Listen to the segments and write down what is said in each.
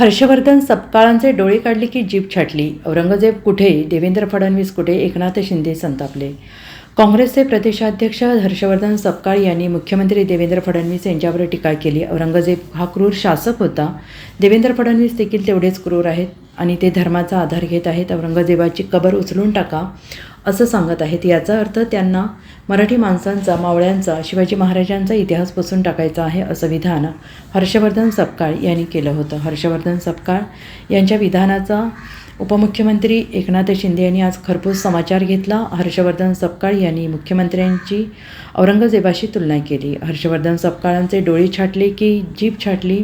हर्षवर्धन सपकाळांचे डोळे काढले की जीभ छाटली. औरंगजेब कुठे? देवेंद्र फडणवीस कुठे? एकनाथ शिंदे संतापले. काँग्रेसचे प्रदेशाध्यक्ष हर्षवर्धन सपकाळ यांनी मुख्यमंत्री देवेंद्र फडणवीस यांच्यावर टीका केली. औरंगजेब हा क्रूर शासक होता. देवेंद्र फडणवीस देखील तेवढेच क्रूर आहेत आणि ते धर्माचा आधार घेत आहेत. औरंगजेबाची कबर उचलून टाका असं सांगत आहेत. याचा अर्थ त्यांना मराठी माणसांचा मावळ्यांचा शिवाजी महाराजांचा इतिहास पुसून टाकायचा आहे असं विधान हर्षवर्धन सपकाळ यांनी केलं होतं. हर्षवर्धन सपकाळ यांच्या विधानाचा उपमुख्यमंत्री एकनाथ शिंदे यांनी आज खरपूस समाचार घेतला. हर्षवर्धन सपकाळ यांनी मुख्यमंत्र्यांची औरंगजेबाशी तुलना केली. हर्षवर्धन सपकाळांचे डोळे छाटले की जीभ छाटली?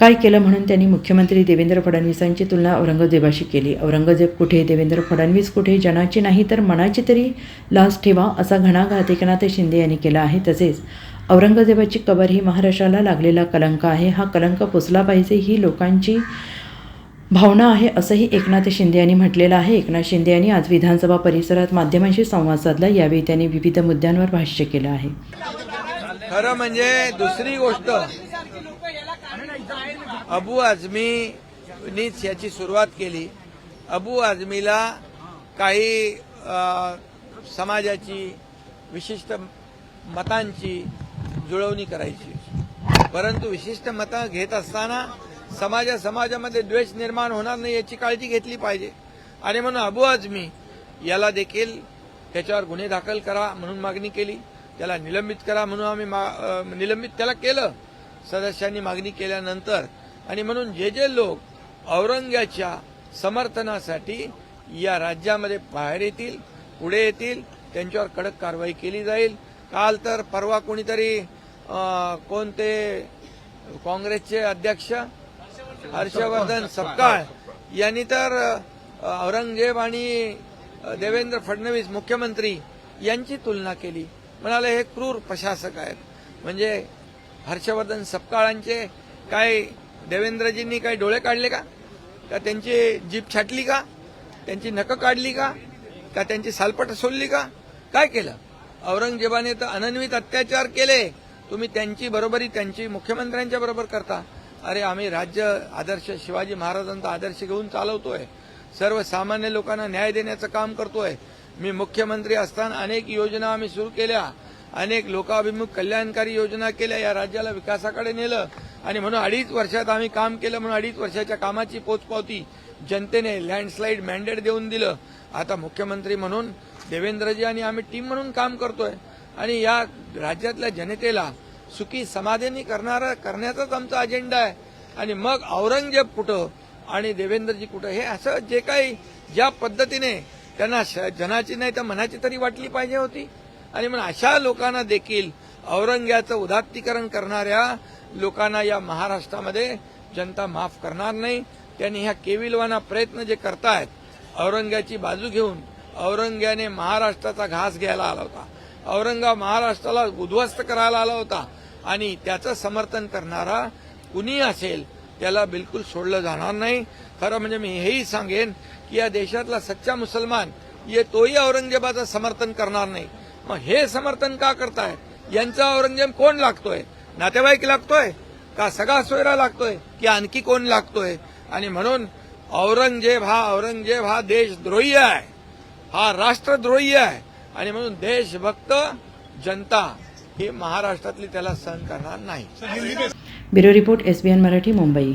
काय केलं म्हणून त्यांनी मुख्यमंत्री देवेंद्र फडणवीसांची तुलना औरंगजेबाशी केली? औरंगजेब कुठे? देवेंद्र फडणवीस कुठे? जनाची नाही तर मनाची तरी लाज ठेवा असा घणाघात एकनाथ शिंदे यांनी केला आहे. तसेच औरंगजेबाची कबर ही महाराष्ट्राला लागलेला कलंक आहे. हा कलंक पुसला पाहिजे ही लोकांची भावना आहे असंही एकनाथ शिंदे यांनी म्हटलेलं आहे. एकनाथ शिंदे यांनी आज विधानसभा परिसरात माध्यमांशी संवाद साधला. यावेळी त्यांनी विविध मुद्द्यांवर भाष्य केलं आहे. खरं म्हणजे दुसरी गोष्ट अबू आझमीनीच याची सुरुवात केली. अबू आझमीला काही समाजाची विशिष्ट मतांची जुळवणी करायची परंतु विशिष्ट मतं घेत असताना समाजा समाजामध्ये द्वेष निर्माण होणार नाही याची काळजी घेतली पाहिजे. आणि म्हणून अबू आजमी याला देखील त्याच्यावर गुन्हे दाखल करा म्हणून मागणी केली. त्याला निलंबित करा म्हणून आम्ही मा- निलंबित त्याला केलं. सदस्यांनी मागणी केल्यानंतर आणि म्हणून जे जे लोक औरंग्याच्या समर्थनासाठी या राज्यामध्ये बाहेर येतील पुढे येतील त्यांच्यावर कडक कारवाई केली जाईल. काल तर परवा कोणीतरी कोणते काँग्रेसचे अध्यक्ष हर्षवर्धन सपकाळ यांनी तर औरंगजेब आणि देवेंद्र फडणवीस मुख्यमंत्री यांची तुलना केली. म्हणाले हे क्रूर प्रशासक आहेत. म्हणजे हर्षवर्धन सपकाळांचे काय देवेंद्रजींनी काही डोळे काढले का? का त्यांची जीप छाटली का? त्यांची नखं काढली का? का त्यांची सालपट सोडली का? काय केलं? औरंगजेबाने तर अनन्वित अत्याचार केले. तुम्ही त्यांची बरोबरी त्यांची मुख्यमंत्र्यांच्या बरोबर करता. अरे आम्ही राज्य आदर्श शिवाजी महाराजांचा आदर्श घेऊन चालवतोय. सर्वसामान्य लोकांना न्याय देण्याचं काम करतोय. मी मुख्यमंत्री असताना अनेक योजना आम्ही सुरू केल्या. अनेक लोकाभिमुख कल्याणकारी योजना केल्या. या राज्याला विकासाकडे नेलं. आणि म्हणून अडीच वर्षात आम्ही काम केलं म्हणून अडीच वर्षाच्या कामाची पोचपावती जनतेने लँडस्लाईड मॅन्डेट देऊन दिलं. आता मुख्यमंत्री म्हणून देवेंद्रजी आणि आम्ही टीम म्हणून काम करतोय. आणि या राज्यातल्या जनतेला सुखी समाधानी करणारा करण्याचाच आमचा अजेंडा आहे. आणि मग औरंगजेब कुठं आणि देवेंद्रजी कुठं हे असं जे काही ज्या पद्धतीने त्यांना श- जनाची नाही तर मनाची तरी वाटली पाहिजे होती. आणि मग अशा लोकांना देखील औरंग्याचं उदात्तीकरण करणाऱ्या लोकांना या महाराष्ट्रामध्ये जनता माफ करणार नाही. त्यांनी ह्या केविलवाना प्रयत्न जे करतायत औरंग्याची बाजू घेऊन औरंग्याने महाराष्ट्राचा घास घ्यायला आला होता. औरंगा महाराष्ट्राला उद्ध्वस्त करायला आला होता. आणि त्याचं समर्थन करणारा कुणी असेल त्याला बिलकुल सोडलं जाणार नाही. खरं म्हणजे मी हेही सांगेन की या देशातला सच्चा मुसलमान ये तोही औरंगजेबाचं समर्थन करणार नाही. मग हे समर्थन का करताय? यांचा औरंगजेब कोण लागतोय? नातेवाईक लागतोय? का सगळा सोयरा लागतोय? की आणखी कोण लागतोय? आणि म्हणून औरंगजेब हा औरंगजेब हा देशद्रोही आहे. हा राष्ट्रद्रोही आहे. आणि म्हणून देशभक्त जनता हे महाराष्ट्रातले त्याला सहन करणार नाही. Bureau report SBN Marathi Mumbai.